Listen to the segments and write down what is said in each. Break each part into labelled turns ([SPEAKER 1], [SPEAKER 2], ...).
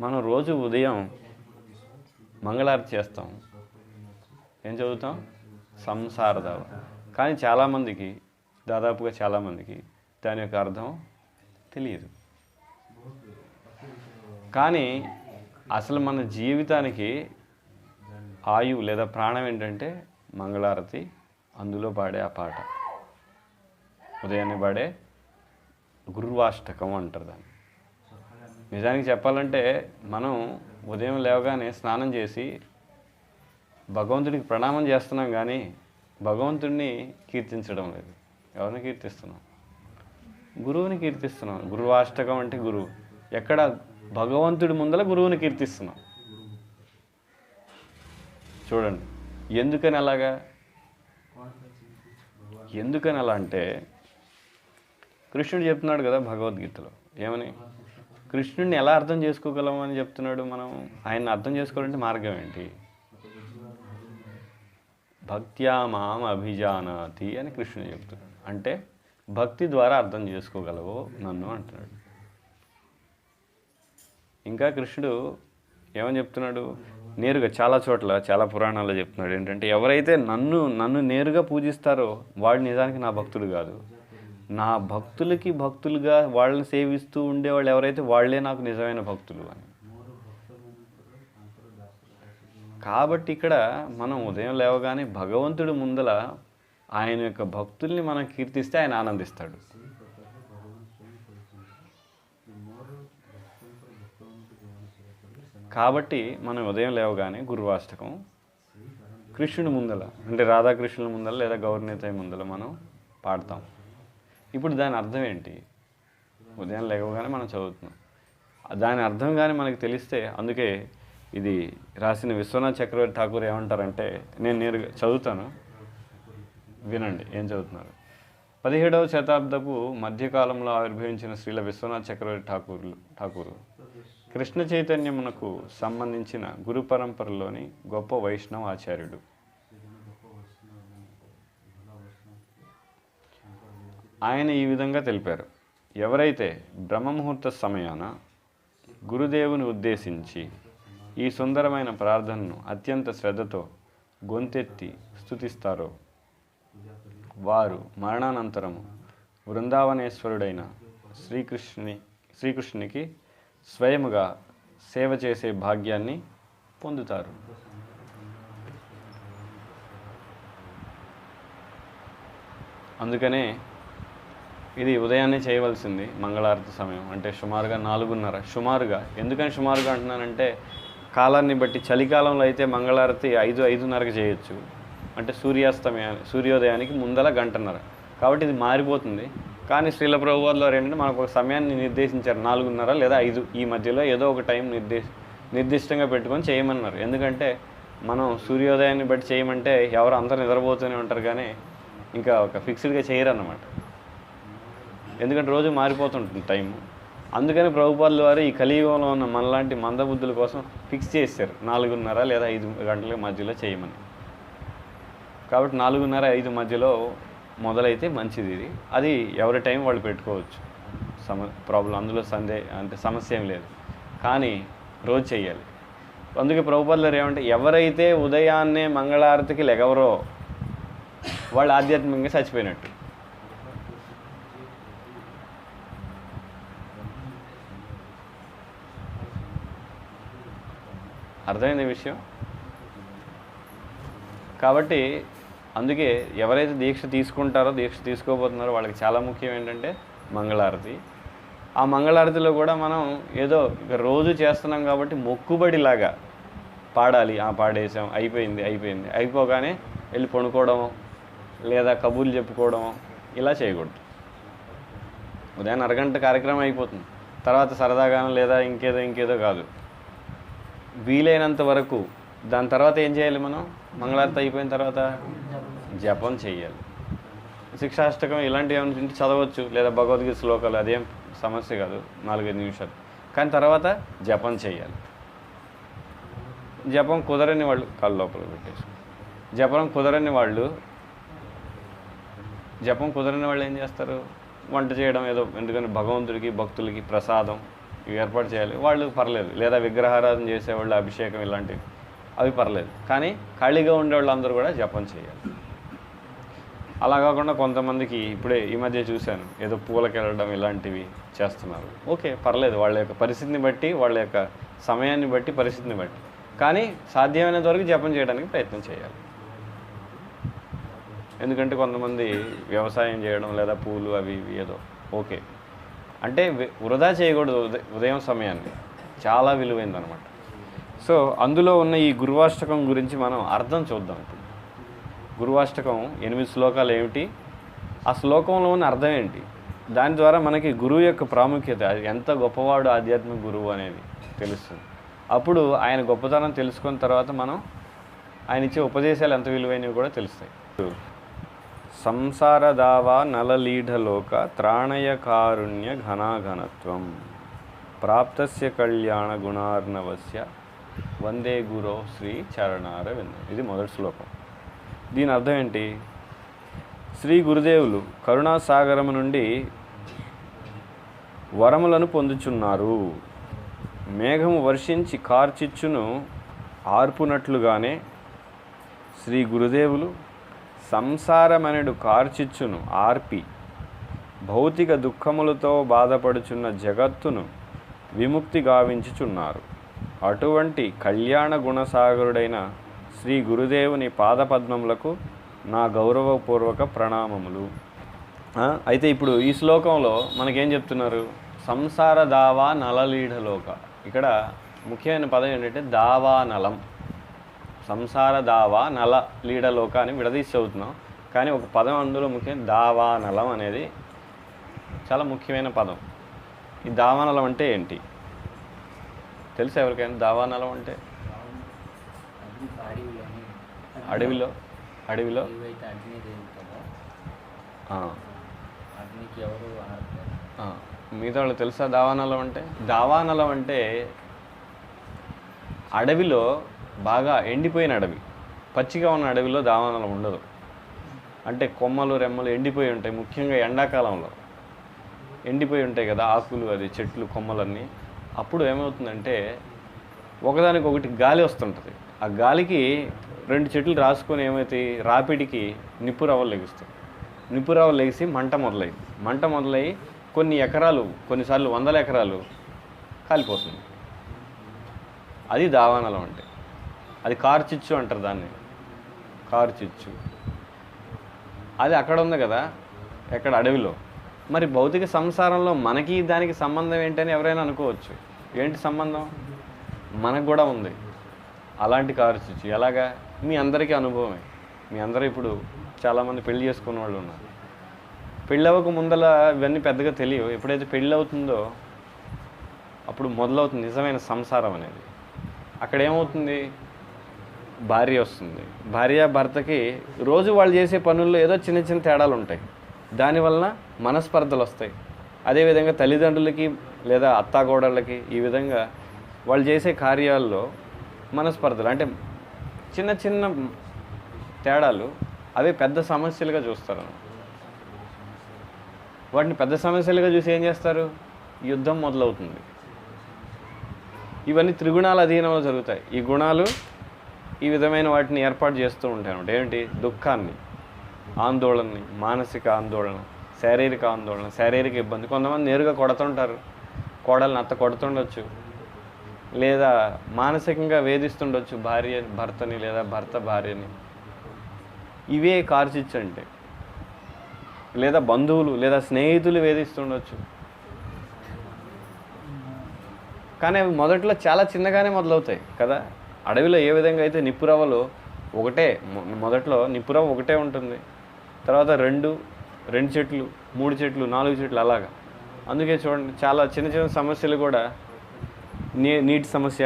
[SPEAKER 1] మనం రోజు ఉదయం మంగళారతి చేస్తాం. ఏం చదువుతాం? సంసారదావ కానీ చాలామందికి దాదాపుగా చాలామందికి దాని యొక్క అర్థం తెలియదు. కానీ అసలు మన జీవితానికి ఆయువు లేదా ప్రాణం ఏంటంటే మంగళారతి అందులో పాడే ఆ పాట. ఉదయాన్నే పాడే గురువాష్టకం అంటారు దాన్ని. నిజానికి చెప్పాలంటే మనం ఉదయం లేవగానే స్నానం చేసి భగవంతుడికి ప్రణామం చేస్తున్నాం కానీ భగవంతుడిని కీర్తించడం లేదు. ఎవరిని కీర్తిస్తున్నాం? గురువుని కీర్తిస్తున్నాం. గురువాష్టకం అంటే గురువు. ఎక్కడ? భగవంతుడి ముందల గురువుని కీర్తిస్తున్నాం. చూడండి. ఎందుకని అలాగా? ఎందుకని అలా అంటే కృష్ణుడు చెప్తున్నాడు కదా భగవద్గీతలో. ఏమని? కృష్ణుడిని ఎలా అర్థం చేసుకోగలం అని చెప్తున్నాడు మనం? ఆయన్ని అర్థం చేసుకోవాలంటే మార్గం ఏంటి? భక్త్యా మాం అభిజానాతి అని కృష్ణుడు చెప్తున్నాడు. అంటే భక్తి ద్వారా అర్థం చేసుకోగలవు నన్ను అంటున్నాడు. ఇంకా కృష్ణుడు ఏమని చెప్తున్నాడు? నేరుగా చాలా చోట్ల చాలా పురాణాల్లో చెప్తున్నాడు. ఏంటంటే ఎవరైతే నన్ను నన్ను నేరుగా పూజిస్తారో వాడు నిజానికి నా భక్తుడు కాదు. నా భక్తులకి భక్తులుగా వాళ్ళని సేవిస్తూ ఉండేవాళ్ళు ఎవరైతే వాళ్ళే నాకు నిజమైన భక్తులు అని. కాబట్టి ఇక్కడ మనం ఉదయం లేవగానే భగవంతుడు ముందల ఆయన యొక్క భక్తుల్ని మనం కీర్తిస్తే ఆయన ఆనందిస్తాడు. కాబట్టి మనం ఉదయం లేవగానే గురువాష్టకం కృష్ణుడి ముందల అంటే రాధాకృష్ణుల ముందల లేదా గౌరనేతయ్య ముందల మనం పాడతాం. ఇప్పుడు దాని అర్థం ఏంటి? ఉదయం లేవగానే మనం చదువుతున్నాం. దాని అర్థం కానీ మనకు తెలిస్తే అందుకే ఇది రాసిన విశ్వనాథ్ చక్రవర్తి ఠాకూర్ ఏమంటారంటే నేను నేరుగా చదువుతాను. వినండి ఏం చదువుతున్నారు? పదిహేడవ శతాబ్దపు మధ్యకాలంలో ఆవిర్భవించిన శ్రీల విశ్వనాథ్ చక్రవర్తి ఠాకూర్లు ఠాకూరు కృష్ణ చైతన్యమునకు సంబంధించిన గురు పరంపరలోని గొప్ప వైష్ణవ ఆచార్యుడు. ఆయన ఈ విధంగా తెలిపారు. ఎవరైతే బ్రహ్మముహూర్త సమయాన గురుదేవుని ఉద్దేశించి ఈ సుందరమైన ప్రార్థనను అత్యంత శ్రద్ధతో గొంతెత్తి స్తుతిస్తారో వారు మరణానంతరము బృందావనేశ్వరుడైన శ్రీకృష్ణుని శ్రీకృష్ణునికి స్వయముగా సేవ చేసే భాగ్యాన్ని పొందుతారు. అందుకనే ఇది ఉదయాన్నే చేయవలసింది మంగళారతి సమయం. అంటే సుమారుగా నాలుగున్నర. సుమారుగా. ఎందుకని సుమారుగా అంటున్నానంటే కాలాన్ని బట్టి చలికాలంలో అయితే మంగళారతి ఐదు ఐదున్నరకు చేయొచ్చు. అంటే సూర్యాస్తమయా సూర్యోదయానికి ముందల గంటన్నర. కాబట్టి ఇది మారిపోతుంది. కానీ శ్రీల ప్రభువారిలో ఏంటంటే మనకు ఒక సమయాన్ని నిర్దేశించారు. నాలుగున్నర లేదా ఐదు. ఈ మధ్యలో ఏదో ఒక టైం నిర్దేశ నిర్దిష్టంగా పెట్టుకొని చేయమన్నారు. ఎందుకంటే మనం సూర్యోదయాన్ని బట్టి చేయమంటే ఎవరు అందరూ నిద్రపోతూనే ఉంటారు కానీ ఇంకా ఒక ఫిక్స్డ్గా చేయరు అన్నమాట ఎందుకంటే రోజు మారిపోతుంటుంది టైం. అందుకని ప్రభుపాదుల వారు ఈ కలియుగంలో ఉన్న మనలాంటి మందబుద్ధుల కోసం ఫిక్స్ చేశారు. నాలుగున్నర లేదా ఐదు గంటల మధ్యలో చేయమని. కాబట్టి నాలుగున్నర ఐదు మధ్యలో మొదలైతే మంచిది ఇది. అది ఎవరి టైం వాళ్ళు పెట్టుకోవచ్చు. సమ ప్రాబ్లం అందులో సందే అంటే సమస్య ఏం లేదు. కానీ రోజు చేయాలి. అందుకే ప్రభుపాదులు ఏమంటే ఎవరైతే ఉదయాన్నే మంగళారతికి లెగవరో వాళ్ళు ఆధ్యాత్మికంగా చచ్చిపోయినట్టు. అర్థమైంది విషయం? కాబట్టి అందుకే ఎవరైతే దీక్ష తీసుకుంటారో దీక్ష తీసుకోబోతున్నారో వాళ్ళకి చాలా ముఖ్యం ఏంటంటే మంగళారతి. ఆ మంగళారతిలో కూడా మనం ఏదో ఇక రోజు చేస్తున్నాం కాబట్టి మొక్కుబడిలాగా పాడాలి. ఆ పాడేసాం అయిపోయింది అయిపోయింది. అయిపోగానే వెళ్ళి పడుకోవడం లేదా కబుర్లు చెప్పుకోవడం ఇలా చేయకూడదు. ఉదయం అరగంట కార్యక్రమం అయిపోతుంది. తర్వాత సరదాగానో లేదా ఇంకేదో ఇంకేదో కాదు. వీలైనంత వరకు దాని తర్వాత ఏం చేయాలి మనం? మంగళారతి అయిపోయిన తర్వాత జపం చేయాలి. శిక్షాష్టకం ఇలాంటివి ఏమైనా ఉంటే చదవచ్చు లేదా భగవద్గీత శ్లోకాలు అదేం సమస్య కాదు నాలుగైదు నిమిషాలు. కానీ తర్వాత జపం చేయాలి. జపం కుదరని వాళ్ళు కళ్ళ లోపల పెట్టేసి. జపం కుదరని వాళ్ళు జపం కుదరని వాళ్ళు ఏం చేస్తారు? వంట చేయడం ఏదో ఎందుకంటే భగవంతుడికి భక్తులకి ప్రసాదం. ఏర్పాటు చేయాలి. వాళ్ళు పర్లేదు. లేదా విగ్రహారాధన చేసేవాళ్ళు అభిషేకం ఇలాంటివి. అవి పర్లేదు. కానీ ఖాళీగా ఉండే వాళ్ళందరూ కూడా జపం చేయాలి. అలా కాకుండా కొంతమందికి ఇప్పుడే ఈ మధ్య చూశాను. ఏదో పూలకి వెళ్ళడం ఇలాంటివి చేస్తున్నారు. ఓకే పర్లేదు. వాళ్ళ యొక్క పరిస్థితిని బట్టి వాళ్ళ యొక్క సమయాన్ని బట్టి పరిస్థితిని బట్టి. కానీ సాధ్యమైనంత వరకు జపం చేయడానికి ప్రయత్నం చేయాలి. ఎందుకంటే కొంతమంది వ్యవసాయం చేయడం లేదా పూలు అవి ఇవి ఏదో. ఓకే. అంటే వృధా చేయకూడదు ఉదయం సమయాన్ని. చాలా విలువైందనమాట సో అందులో ఉన్న ఈ గురువాష్టకం గురించి మనం అర్థం చూద్దాం ఇప్పుడు. గురువాష్టకం ఎనిమిది శ్లోకాలు ఏమిటి? ఆ శ్లోకంలో ఉన్న అర్థం ఏంటి? దాని ద్వారా మనకి గురువు యొక్క ప్రాముఖ్యత ఎంత గొప్పవాడు ఆధ్యాత్మిక గురువు అనేది తెలుస్తుంది. అప్పుడు ఆయన గొప్పతనం తెలుసుకున్న తర్వాత మనం ఆయన ఇచ్చే ఉపదేశాలు ఎంత విలువైనవి కూడా తెలుస్తాయి. సంసార దావా నలలీఢలోక త్రాణయ కారుణ్య ఘనాఘనత్వం. ప్రాప్తస్య కళ్యాణ గుణార్ణవస్య. వందే గురో శ్రీ చరణార విందం ఇది మొదటి శ్లోకం. దీని అర్థం ఏంటి? శ్రీ గురుదేవులు కరుణాసాగరము నుండి వరములను పొందుచున్నారు. మేఘము వర్షించి కార్చిచ్చును ఆర్పునట్లుగానే శ్రీ గురుదేవులు సంసారమనడు కార్చిచ్చును ఆర్పి. భౌతిక దుఃఖములతో బాధపడుచున్న జగత్తును విముక్తి గావించుచున్నారు. అటువంటి కళ్యాణ గుణసాగరుడైన శ్రీ గురుదేవుని పాదపద్మములకు నా గౌరవపూర్వక ప్రణామములు. అయితే ఇప్పుడు ఈ శ్లోకంలో మనకేం చెప్తున్నారు? సంసార దావా నలలీఢలోక. ఇక్కడ ముఖ్యమైన పదం ఏంటంటే దావానలం. సంసార దావా నల లీడలోక లోకాన్ని విడదీసి చదువుతున్నాం కానీ ఒక పదం అందులో ముఖ్యం దావానలం అనేది చాలా ముఖ్యమైన పదం. ఈ దావానలం అంటే ఏంటి? తెలుసా ఎవరికైనా దావానలం అంటే? అడవిలో అడవిలో.
[SPEAKER 2] ఎవరు
[SPEAKER 1] మిగతా వాళ్ళు తెలుసా దావానలం అంటే? దావానలం అంటే అడవిలో బాగా ఎండిపోయిన అడవి. పచ్చిగా ఉన్న అడవిలో దావానలం ఉండదు. అంటే కొమ్మలు రెమ్మలు ఎండిపోయి ఉంటాయి. ముఖ్యంగా ఎండాకాలంలో ఎండిపోయి ఉంటాయి కదా ఆకులు అది చెట్లు కొమ్మలన్నీ. అప్పుడు ఏమవుతుందంటే ఒకదానికి ఒకటి గాలి వస్తుంటుంది. ఆ గాలికి రెండు చెట్లు రాసుకొని ఏమవుతాయి రాపిడికి నిప్పు రవ్వలు లెగుస్తాయి. నిప్పు రవ్వలు లెగిసి మంట మొదలైంది మంట మొదలై కొన్ని ఎకరాలు కొన్నిసార్లు వందల ఎకరాలు కాలిపోతుంది. అది దావానలం అంటే. అది కార్చిచ్చు అంటారు దాన్ని. కార్చిచ్చు అది అక్కడ ఉంది కదా ఎక్కడ అడవిలో. మరి భౌతిక సంసారంలో మనకి దానికి సంబంధం ఏంటని ఎవరైనా అనుకోవచ్చు. ఏంటి సంబంధం? మనకు కూడా ఉంది. అలాంటి కార్చిచ్చు ఎలాగా? మీ అందరికీ అనుభవమే. మీ అందరూ ఇప్పుడు చాలామంది పెళ్ళి చేసుకున్న వాళ్ళు ఉన్నారు. పెళ్ళి అవ్వక ముందల ఇవన్నీ పెద్దగా తెలియవు. ఎప్పుడైతే పెళ్ళి అవుతుందో అప్పుడు మొదలవుతుంది నిజమైన సంసారం అనేది. అక్కడ ఏమవుతుంది? భార్య వస్తుంది. భార్య భర్తకి రోజు వాళ్ళు చేసే పనుల్లో ఏదో చిన్న చిన్న తేడాలు ఉంటాయి. దానివలన మనస్పర్ధలు వస్తాయి. అదేవిధంగా తల్లిదండ్రులకి లేదా అత్తాగోడళ్ళకి ఈ విధంగా వాళ్ళు చేసే కార్యాల్లో మనస్పర్ధలు అంటే చిన్న చిన్న తేడాలు అవి పెద్ద సమస్యలుగా చూస్తారు. వాటిని పెద్ద సమస్యలుగా చూసి ఏం చేస్తారు? యుద్ధం మొదలవుతుంది. ఇవన్నీ త్రిగుణాల అధీనంలో జరుగుతాయి. ఈ గుణాలు ఈ విధమైన వాటిని ఏర్పాటు చేస్తూ ఉంటాను ఏంటి దుఃఖాన్ని ఆందోళనని మానసిక ఆందోళన శారీరక ఆందోళన శారీరక ఇబ్బంది. కొంతమంది నేరుగా కొడుతుంటారు. కోడల్ని అత్త కొడుతుండొచ్చు. లేదా మానసికంగా వేధిస్తుండొచ్చు భార్య భర్తని లేదా భర్త భార్యని. ఇవే కార్చిచ్చు అంటే. లేదా బంధువులు లేదా స్నేహితులు వేధిస్తుండొచ్చు. కానీ అవి మొదట్లో చాలా చిన్నగానే మొదలవుతాయి కదా. అడవిలో ఏ విధంగా అయితే నిప్పురవ్వలు ఒకటే మొ- మొదట్లో నిప్పురవ్వ ఒకటే ఉంటుంది. తర్వాత రెండు రెండు చెట్లు మూడు చెట్లు నాలుగు చెట్లు అలాగా. అందుకే చూడండి చాలా చిన్న చిన్న సమస్యలు కూడా నీ నీటి సమస్య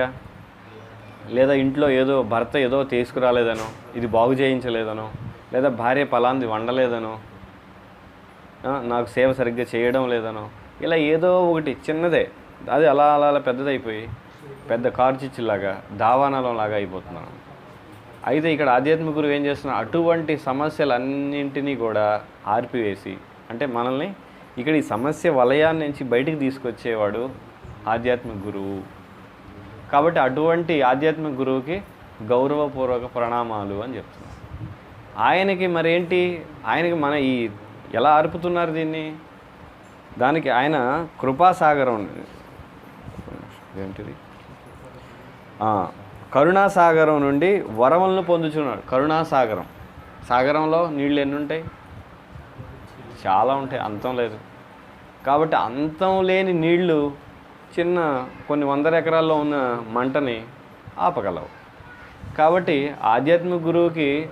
[SPEAKER 1] లేదా ఇంట్లో ఏదో భర్త ఏదో తీసుకురాలేదనో ఇది బాగు చేయించలేదనో లేదా భార్య పలాంది వండలేదనో నాకు సేవ సరిగ్గా చేయడం లేదనో ఇలా ఏదో ఒకటి చిన్నదే. అది అలా అలా అలా పెద్దదైపోయి పెద్ద కార్చిచ్చులాగా దావానలం లాగా అయిపోతున్నాం. అయితే ఇక్కడ ఆధ్యాత్మిక గురువు ఏం చేస్తున్నా అటువంటి సమస్యలన్నింటినీ కూడా ఆర్పివేసి అంటే మనల్ని ఇక్కడ ఈ సమస్య వలయాన్ని నుంచి బయటికి తీసుకొచ్చేవాడు ఆధ్యాత్మిక గురువు. కాబట్టి అటువంటి ఆధ్యాత్మిక గురువుకి గౌరవపూర్వక ప్రణామాలు అని చెప్తున్నారు ఆయనకి మరేంటి? ఆయనకి మన ఈ ఎలా అరుపుతున్నారు దీన్ని? దానికి ఆయన కృపాసాగరం. ఏంటిది? కరుణాసాగరం నుండి వరములను పొందుచున్నాడు. కరుణాసాగరం. సాగరంలో నీళ్ళు ఎన్ని ఉంటాయి? చాలా ఉంటాయి. అంతం లేదు. కాబట్టి అంతం లేని నీళ్ళు చిన్న కొన్ని వందల ఎకరాల్లో ఉన్న మంటని ఆపగలవు. కాబట్టి ఆధ్యాత్మిక గురువుకి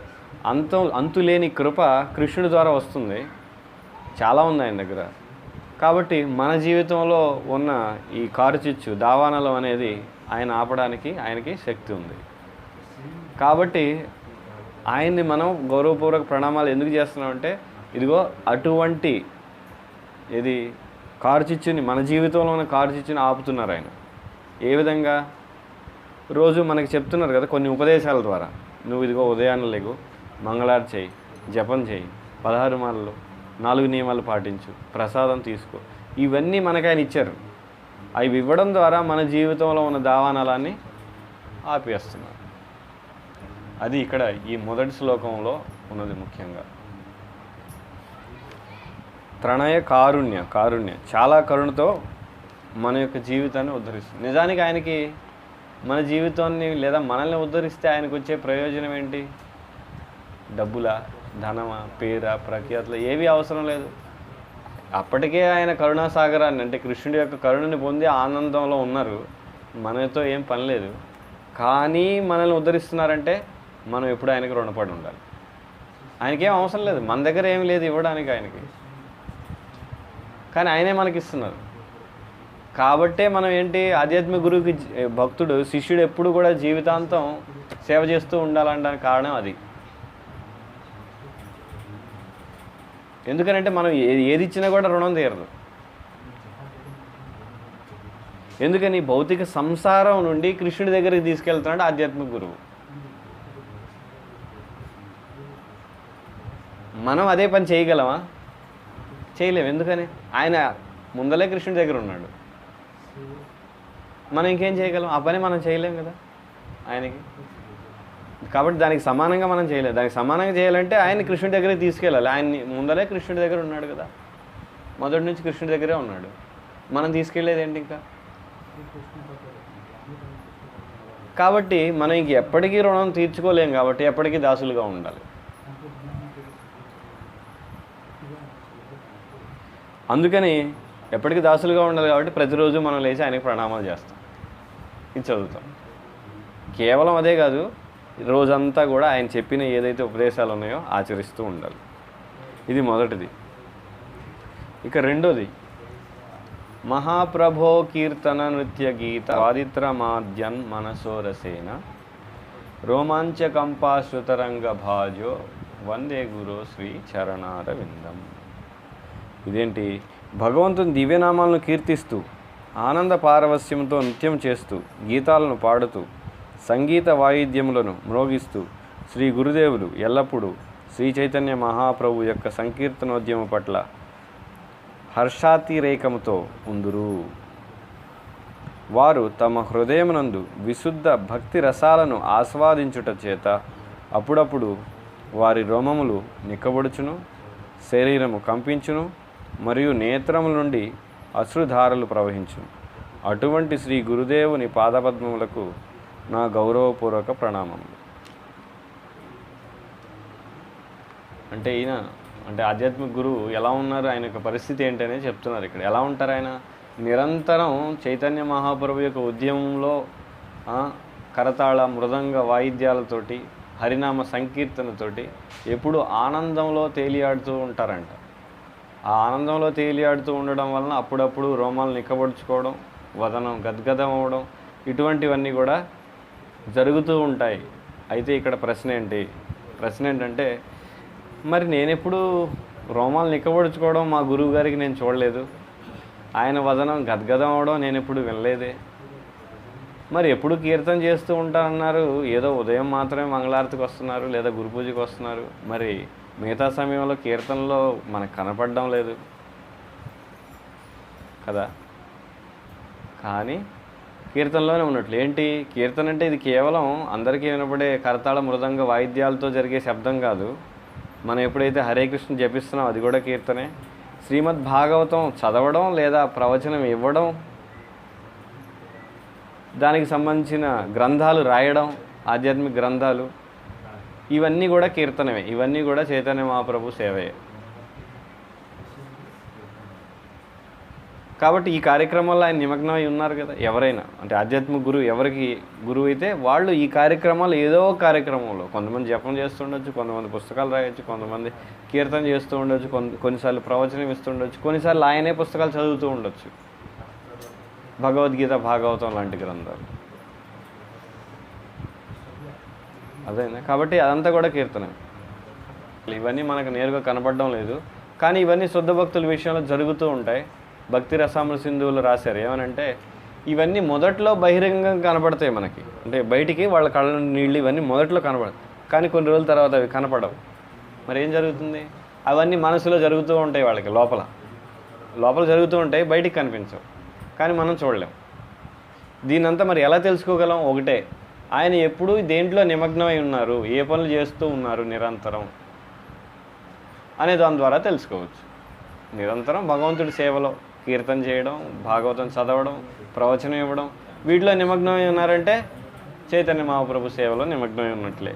[SPEAKER 1] అంతం అంతులేని కృప కృష్ణుడి ద్వారా వస్తుంది. చాలా ఉంది ఆయన దగ్గర. కాబట్టి మన జీవితంలో ఉన్న ఈ కారు చిచ్చు దావానలం అనేది ఆయన ఆపడానికి ఆయనకి శక్తి ఉంది. కాబట్టి ఆయన్ని మనం గౌరవపూర్వక ప్రణామాలు ఎందుకు చేస్తున్నామంటే ఇదిగో అటువంటి ఇది కారుచిచ్చుని మన జీవితంలో ఉన్న కారుచిచ్చుని ఆపుతున్నారు ఆయన. ఏ విధంగా? రోజు మనకి చెప్తున్నారు కదా కొన్ని ఉపదేశాల ద్వారా. నువ్వు ఇదిగో ఉదయాన్నే లేవు మంగళారు చేయి జపం చేయి పదహారు మాలలు నాలుగు నియమాలు పాటించు ప్రసాదం తీసుకో. ఇవన్నీ మనకు ఆయన ఇచ్చారు. అవి ఇవ్వడం ద్వారా మన జీవితంలో ఉన్న దావానలాన్ని ఆపేస్తున్నారు. అది ఇక్కడ ఈ మొదటి శ్లోకంలో ఉన్నది ముఖ్యంగా. త్రణయ కారుణ్య కారుణ్య. చాలా కరుణతో మన యొక్క జీవితాన్ని ఉద్ధరిస్తుంది. నిజానికి ఆయనకి మన జీవితాన్ని లేదా మనల్ని ఉద్ధరిస్తే ఆయనకు వచ్చే ప్రయోజనం ఏంటి? డబ్బులా? ధనమా పేర ప్రఖ్యాతులు ఏవి అవసరం లేదు. అప్పటికే ఆయన కరుణాసాగరాన్ని అంటే కృష్ణుడి యొక్క కరుణని పొంది ఆనందంలో ఉన్నారు. మనతో ఏం పని లేదు. కానీ మనల్ని ఉద్ధరిస్తున్నారంటే మనం ఎప్పుడు ఆయనకి రుణపడి ఉండాలి. ఆయనకేం అవసరం లేదు. మన దగ్గర ఏం లేదు ఇవ్వడానికి ఆయనకి. కానీ ఆయనే మనకి ఇస్తున్నారు కాబట్టే మనం ఏంటి ఆధ్యాత్మిక గురువుకి భక్తుడు శిష్యుడు ఎప్పుడు కూడా జీవితాంతం సేవ చేస్తూ ఉండాలనడానికి కారణం అది. ఎందుకనంటే మనం ఏది ఇచ్చినా కూడా రుణం తీరదు. ఎందుకని భౌతిక సంసారం నుండి కృష్ణుడి దగ్గరికి తీసుకెళ్తున్నాడు ఆధ్యాత్మిక గురువు. మనం అదే పని చేయగలమా? చేయలేము. ఎందుకని? ఆయన ముందలే కృష్ణుడి దగ్గర ఉన్నాడు. మనం ఇంకేం చేయగలం? ఆ పని మనం చేయలేం కదా. ఆయనకి కాబట్టి దానికి సమానంగా మనం చేయలేదు. దానికి సమానంగా చేయాలంటే ఆయన కృష్ణుడి దగ్గరికి తీసుకెళ్ళాలి. ఆయన్ని ముందలే కృష్ణుడి దగ్గర ఉన్నాడు కదా. మొదటి నుంచి కృష్ణుడి దగ్గరే ఉన్నాడు. మనం తీసుకెళ్ళేది ఏంటి ఇంకా? కాబట్టి మనం ఇంక ఎప్పటికీ రుణం తీర్చుకోలేం కాబట్టి ఎప్పటికీ దాసులుగా ఉండాలి. అందుకని ఎప్పటికీ దాసులుగా ఉండాలి కాబట్టి ప్రతిరోజు మనం లేచి ఆయనకి ప్రణామాలు చేస్తాం. ఇది చదువుతాం. కేవలం అదే కాదు రోజంతా కూడా ఆయన చెప్పిన ఏదైతే ఉపదేశాలు ఉన్నాయో ఆచరిస్తూ ఉండాలి. ఇది మొదటిది. ఇక రెండోది మహాప్రభో కీర్తన నృత్య గీత వాదిత్రమాద్యన్ మనసోరసేన రోమాంచకంపాశ్రుతరంగ భాజో వందే గురు శ్రీ చరణారవిందం. ఇదేంటి? భగవంతుని దివ్యనామాలను కీర్తిస్తూ ఆనంద పారవస్యంతో నృత్యం చేస్తూ గీతాలను పాడుతూ సంగీత వాయిద్యములను మ్రోగిస్తూ శ్రీ గురుదేవులు ఎల్లప్పుడూ శ్రీ చైతన్య మహాప్రభు యొక్క సంకీర్తనోద్యమ పట్ల హర్షాతిరేకముతో ఉందురు. వారు తమ హృదయమునందు విశుద్ధ భక్తి రసాలను ఆస్వాదించుట చేత అప్పుడప్పుడు వారి రోమములు నిక్కబడుచును శరీరము కంపించును మరియు నేత్రముల నుండి అశ్రుధారలు ప్రవహించును. అటువంటి శ్రీ గురుదేవుని పాదపద్మములకు నా గౌరవపూర్వక ప్రణామములు అంటే ఈయన అంటే ఆధ్యాత్మిక గురువు ఎలా ఉన్నారు ఆయన యొక్క పరిస్థితి ఏంటనే చెప్తున్నారు ఇక్కడ. ఎలా ఉంటారు ఆయన? నిరంతరం చైతన్య మహాప్రభు యొక్క ఉద్యమంలో కరతాళ మృదంగ వాయిద్యాలతోటి హరినామ సంకీర్తనతోటి ఎప్పుడు ఆనందంలో తేలియాడుతూ ఉంటారంట. ఆ ఆనందంలో తేలియాడుతూ ఉండడం వలన అప్పుడప్పుడు రోమాలు నిక్కబడుచుకోవడం వదనం గద్గదం అవ్వడం ఇటువంటివన్నీ కూడా జరుగుతూ ఉంటాయి. అయితే ఇక్కడ ప్రశ్న ఏంటి? ప్రశ్న ఏంటంటే మరి నేనెప్పుడు రోమాలు నిక్కబడుచుకోవడం మా గురువు గారికి నేను చూడలేదు. ఆయన వదనం గద్గదం అవడం నేను ఎప్పుడు వినలేదే. మరి ఎప్పుడు కీర్తన చేస్తూ ఉంటారన్నారు ఏదో ఉదయం మాత్రమే మంగళారతికి వస్తున్నారు లేదా గురు పూజకి వస్తున్నారు. మరి మిగతా సమయంలో కీర్తనలో మనకు కనపడడం లేదు కదా? కానీ కీర్తనలోనే ఉన్నట్లు. ఏంటి? కీర్తన అంటే ఇది కేవలం అందరికీ వినపడే కరతాళ మృదంగ వాయిద్యాలతో జరిగే శబ్దం కాదు. మనం ఎప్పుడైతే హరే కృష్ణ జపిస్తున్నాం అది కూడా కీర్తనే. శ్రీమద్ భాగవతం చదవడం లేదా ప్రవచనం ఇవ్వడం దానికి సంబంధించిన గ్రంథాలు రాయడం ఆధ్యాత్మిక గ్రంథాలు ఇవన్నీ కూడా కీర్తనమే. ఇవన్నీ కూడా చైతన్య మహాప్రభు సేవయే. కాబట్టి ఈ కార్యక్రమాల్లో ఆయన నిమగ్నమై ఉన్నారు కదా ఎవరైనా. అంటే ఆధ్యాత్మిక గురువు ఎవరికి గురువు అయితే వాళ్ళు ఈ కార్యక్రమాలు ఏదో కార్యక్రమంలో కొంతమంది జపం చేస్తుండొచ్చు కొంతమంది పుస్తకాలు రాయొచ్చు కొంతమంది కీర్తన చేస్తూ ఉండొచ్చు కొన్ని కొన్నిసార్లు ప్రవచనం ఇస్తుండొచ్చు కొన్నిసార్లు ఆయనే పుస్తకాలు చదువుతూ ఉండొచ్చు. భగవద్గీత భాగవతం లాంటి గ్రంథాలు. అదేనా? కాబట్టి అదంతా కూడా కీర్తన. ఇవన్నీ మనకు నేరుగా కనపడడం లేదు. కానీ ఇవన్నీ శుద్ధ భక్తుల విషయంలో జరుగుతూ ఉంటాయి. భక్తి రసామృత సింధువులు రాశారు. ఏమనంటే ఇవన్నీ మొదట్లో బహిరంగంగా కనపడతాయి మనకి. అంటే బయటికి వాళ్ళ కళ్ళ నీళ్ళు ఇవన్నీ మొదట్లో కనపడతాయి. కానీ కొన్ని రోజుల తర్వాత అవి కనపడవు. మరి ఏం జరుగుతుంది? అవన్నీ మనసులో జరుగుతూ ఉంటాయి వాళ్ళకి లోపల. లోపల జరుగుతూ ఉంటాయి బయటికి కనిపించవు. కానీ మనం చూడలేం. దీనంతా మరి ఎలా తెలుసుకోగలం? ఒకటే ఆయన ఎప్పుడూ దేంట్లో నిమగ్నమై ఉన్నారు? ఏ పనులు చేస్తూ ఉన్నారు నిరంతరం? అనే దాని ద్వారా తెలుసుకోవచ్చు. నిరంతరం భగవంతుడి సేవలో. కీర్తన చేయడం భాగవతం చదవడం ప్రవచనం ఇవ్వడం. వీటిలో నిమగ్నమై ఉన్నారంటే చైతన్య మహాప్రభు సేవలో నిమగ్నమై ఉన్నట్లే.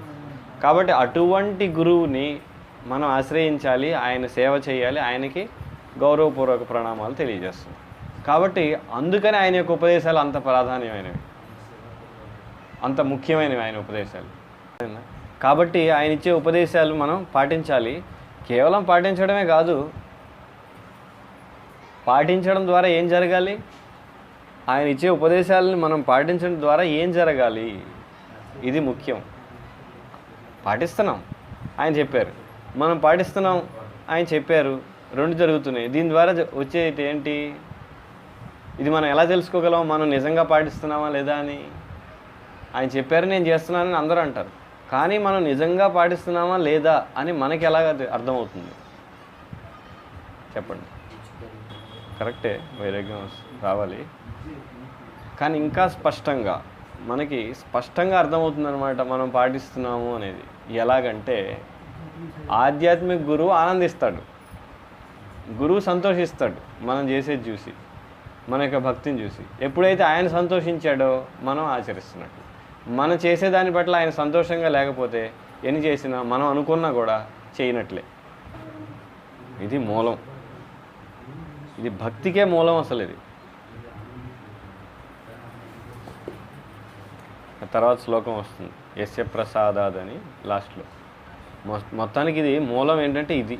[SPEAKER 1] కాబట్టి అటువంటి గురువుని మనం ఆశ్రయించాలి ఆయన సేవ చేయాలి ఆయనకి గౌరవపూర్వక ప్రణామాలు తెలియజేస్తుంది కాబట్టి అందుకని ఆయన యొక్క ఉపదేశాలు అంత ప్రాధాన్యమైనవి. అంత ముఖ్యమైనవి ఆయన ఉపదేశాలు. కాబట్టి ఆయన ఇచ్చే ఉపదేశాలు మనం పాటించాలి. కేవలం పాటించడమే కాదు పాటించడం ద్వారా ఏం జరగాలి? ఆయన ఇచ్చే ఉపదేశాలని మనం పాటించడం ద్వారా ఏం జరగాలి? ఇది ముఖ్యం. పాటిస్తున్నాం. ఆయన చెప్పారు. మనం పాటిస్తున్నాం. ఆయన చెప్పారు. రెండు జరుగుతున్నాయి. దీని ద్వారా వచ్చేది ఏంటి? ఇది మనం ఎలా తెలుసుకోగలం? మనం నిజంగా పాటిస్తున్నామా లేదా అని? ఆయన చెప్పారు నేను చేస్తున్నానని అందరూ అంటారు. కానీ మనం నిజంగా పాటిస్తున్నామా లేదా అని మనకి ఎలా అర్థమవుతుంది? చెప్పండి. కరెక్టే వైరాగ్యం రావాలి. కానీ ఇంకా స్పష్టంగా మనకి స్పష్టంగా అర్థమవుతుందన్నమాట మనం పాటిస్తున్నాము అనేది. ఎలాగంటే ఆధ్యాత్మిక గురువు ఆనందిస్తాడు. గురువు సంతోషిస్తాడు మనం చేసేది చూసి మన యొక్క భక్తిని చూసి. ఎప్పుడైతే ఆయన సంతోషించాడో మనం ఆచరిస్తున్నట్టు. మనం చేసేదాని పట్ల ఆయన సంతోషంగా లేకపోతే ఎన్ని చేసినా మనం అనుకున్నా కూడా చేయనట్లే. ఇది మూలం. ఇది భక్తికే మూలం అసలు ఇది. తర్వాత శ్లోకం వస్తుంది. ఎస్య ప్రసాదాద్ అని లాస్ట్లో. మొ- మొత్తానికి ఇది మూలం ఏంటంటే ఇది.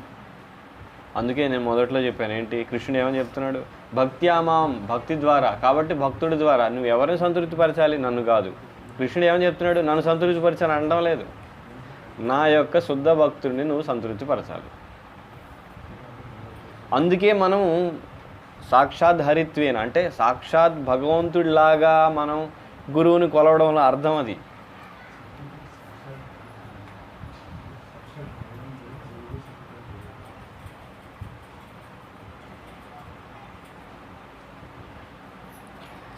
[SPEAKER 1] అందుకే నేను మొదట్లో చెప్పాను ఏంటి? కృష్ణుడు ఏమని చెప్తున్నాడు? భక్త్యామాం భక్తి ద్వారా. కాబట్టి భక్తుడి ద్వారా. నువ్వు ఎవరిని సంతృప్తిపరచాలి? నన్ను కాదు. కృష్ణుడు ఏమని చెప్తున్నాడు? నన్ను సంతృప్తిపరచాలని అనడం లేదు. నా యొక్క శుద్ధ భక్తుడిని నువ్వు సంతృప్తిపరచాలి. అందుకే మనము సాక్షాత్ హరిత్వేన అంటే సాక్షాత్ భగవంతుడిలాగా మనం గురువుని కొలవడంలో అర్థం అది.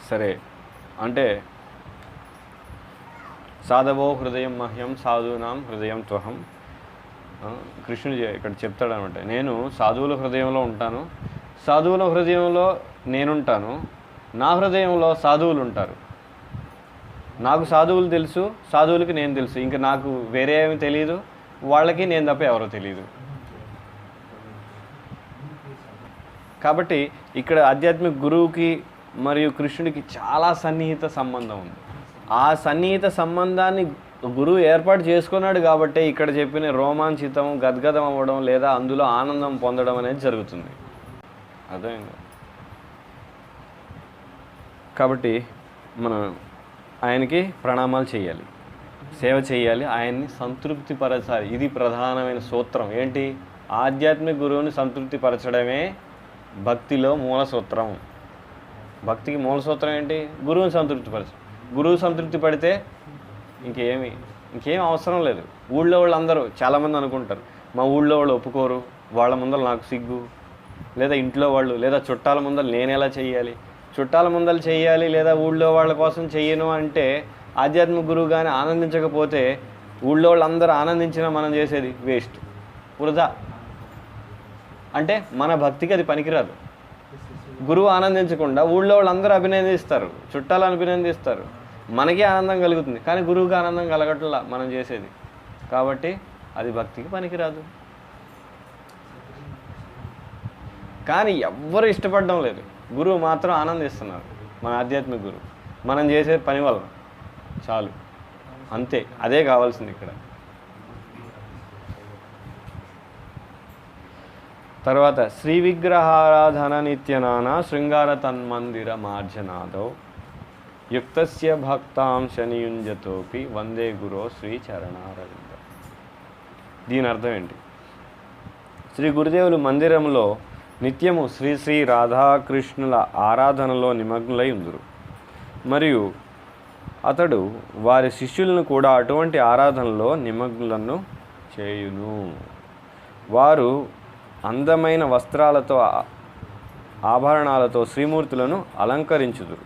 [SPEAKER 1] సరే అంటే సాధవో హృదయం మహ్యం సాధునాం హృదయం త్వహం. కృష్ణుడు ఇక్కడ చెప్తాడనమాట నేను సాధువుల హృదయంలో ఉంటాను సాధువుల హృదయంలో నేనుంటాను. నా హృదయంలో సాధువులు ఉంటారు నాకు సాధువులు తెలుసు సాధువులకి నేను తెలుసు. ఇంకా నాకు వేరే ఏమి తెలియదు వాళ్ళకి నేను తప్ప ఎవరో తెలియదు కాబట్టి ఇక్కడ ఆధ్యాత్మిక గురువుకి మరియు కృష్ణుడికి చాలా సన్నిహిత సంబంధం ఉంది. ఆ సన్నిహిత సంబంధాన్ని గురువు ఏర్పాటు చేసుకున్నాడు కాబట్టి ఇక్కడ చెప్పిన రోమాంచితం గద్గదం అవ్వడం లేదా అందులో ఆనందం పొందడం అనేది జరుగుతుంది. అదే కాబట్టి మనం ఆయనకి ప్రణామాలు చేయాలి. సేవ చేయాలి. ఆయన్ని సంతృప్తిపరచాలి. ఇది ప్రధానమైన సూత్రం. ఏంటి? ఆధ్యాత్మిక గురువుని సంతృప్తిపరచడమే భక్తిలో మూల సూత్రం. భక్తికి మూల సూత్రం ఏంటి? గురువుని సంతృప్తిపరచు గురువు సంతృప్తి పడితే ఇంకేమి? ఇంకేం అవసరం లేదు. ఊళ్ళో వాళ్ళందరూ చాలామంది అనుకుంటారు. మా ఊళ్ళో వాళ్ళు ఒప్పుకోరు. వాళ్ళ ముందర నాకు సిగ్గు. లేదా ఇంట్లో వాళ్ళు లేదా చుట్టాల ముందర నేను ఎలా చేయాలి చుట్టాల ముందలు చేయాలి లేదా ఊళ్ళో వాళ్ళ కోసం చెయ్యను అంటే ఆధ్యాత్మిక గురువు కానీ ఆనందించకపోతే ఊళ్ళో వాళ్ళందరూ ఆనందించినా మనం చేసేది వేస్ట్. వృధా. అంటే మన భక్తికి అది పనికిరాదు. గురువు ఆనందించకుండా ఊళ్ళో వాళ్ళందరూ అభినందిస్తారు చుట్టాలు అభినందిస్తారు. మనకే ఆనందం కలుగుతుంది. కానీ గురువుకి ఆనందం కలగట్లా మనం చేసేది. కాబట్టి అది భక్తికి పనికిరాదు. కానీ ఎవ్వరు ఇష్టపడడం లేదు. గురువు మాత్రం ఆనందిస్తున్నారు. మన ఆధ్యాత్మిక గురువు. మనం చేసే పని వల్ల చాలు. అంతే. అదే కావాల్సింది ఇక్కడ. తర్వాత శ్రీ విగ్రహారాధన నిత్యనాన శృంగార తన్మందిర మార్జనాదో యుక్తస్య భక్తాం శనియుంజతోపి వందే గురో శ్రీ చరణారవింద. దీని అర్థం ఏంటి? శ్రీ గురుదేవులు మందిరంలో నిత్యము శ్రీ శ్రీ రాధాకృష్ణుల ఆరాధనలో నిమగ్నులై ఉందరు. మరియు అతడు వారి శిష్యులను కూడా అటువంటి ఆరాధనలో నిమగ్నులను చేయును. వారు అందమైన వస్త్రాలతో ఆభరణాలతో శ్రీమూర్తులను అలంకరించుదురు.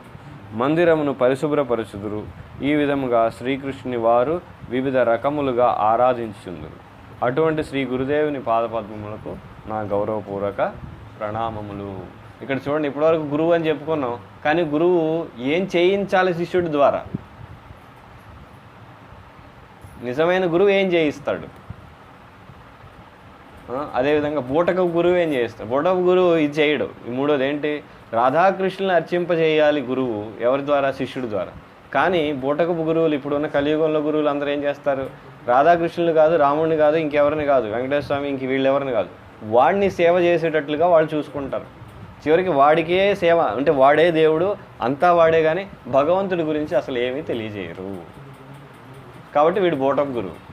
[SPEAKER 1] మందిరమును పరిశుభ్రపరచుదురు. ఈ విధముగా శ్రీకృష్ణుని వారు వివిధ రకములుగా ఆరాధించుందురు అటువంటి శ్రీ గురుదేవుని పాదపద్మములకు నా గౌరవపూర్వక ప్రణామములు. ఇక్కడ చూడండి ఇప్పటివరకు గురువు అని చెప్పుకున్నాం. కానీ గురువు ఏం చేయించాలి శిష్యుడి ద్వారా? నిజమైన గురువు ఏం చేయిస్తాడు? అదేవిధంగా బూటకపు గురువు ఏం చేస్తాడు బూటకపు గురువు ఇది చేయడు. ఈ మూడోది ఏంటి? రాధాకృష్ణుని అర్చింపజేయాలి గురువు ఎవరి ద్వారా? శిష్యుడి ద్వారా. కానీ బూటకపు గురువులు ఇప్పుడున్న కలియుగంలో గురువులు అందరూ ఏం చేస్తారు? రాధాకృష్ణులు కాదు రాముడిని కాదు ఇంకెవరిని కాదు? వెంకటేశ్వర స్వామి ఇంక వీళ్ళెవరిని కాదు? వాడిని సేవ చేసేటట్లుగా వాళ్ళు చూసుకుంటారు. చివరికి వాడికే సేవ అంటే వాడే దేవుడు అంతా వాడే కానీ భగవంతుడి గురించి అసలు ఏమీ తెలియజేయరు. కాబట్టి వీడు బోటప్ గురువు.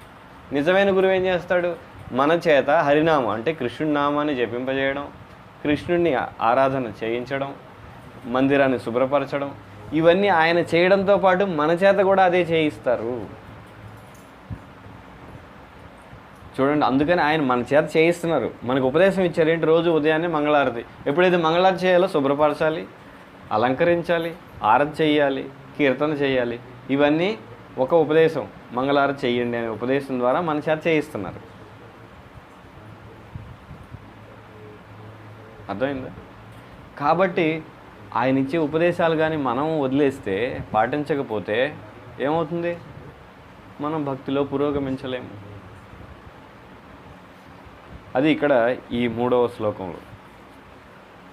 [SPEAKER 1] నిజమైన గురువు ఏం చేస్తాడు? మన చేత హరినామం అంటే కృష్ణుడి నామాన్ని జపింపజేయడం కృష్ణుడిని ఆరాధన చేయించడం మందిరాన్ని శుభ్రపరచడం ఇవన్నీ ఆయన చేయడంతో పాటు మన చేత కూడా అదే చేయిస్తారు. చూడండి అందుకని ఆయన మన చేత చేయిస్తున్నారు. మనకు ఉపదేశం ఇచ్చారు ఏంటి? రోజు ఉదయాన్నే మంగళారతి. ఎప్పుడైతే మంగళారతి చేయాలో శుభ్రపరచాలి అలంకరించాలి ఆరతి చేయాలి కీర్తన చేయాలి. ఇవన్నీ ఒక ఉపదేశం. మంగళారతి చేయండి అనే ఉపదేశం ద్వారా మన చేత చేయిస్తున్నారు. అర్థమైందా? కాబట్టి ఆయన ఇచ్చే ఉపదేశాలు కానీ మనం వదిలేస్తే పాటించకపోతే ఏమవుతుంది? మనం భక్తిలో పురోగమించలేము. అది ఇక్కడ ఈ మూడవ శ్లోకంలో.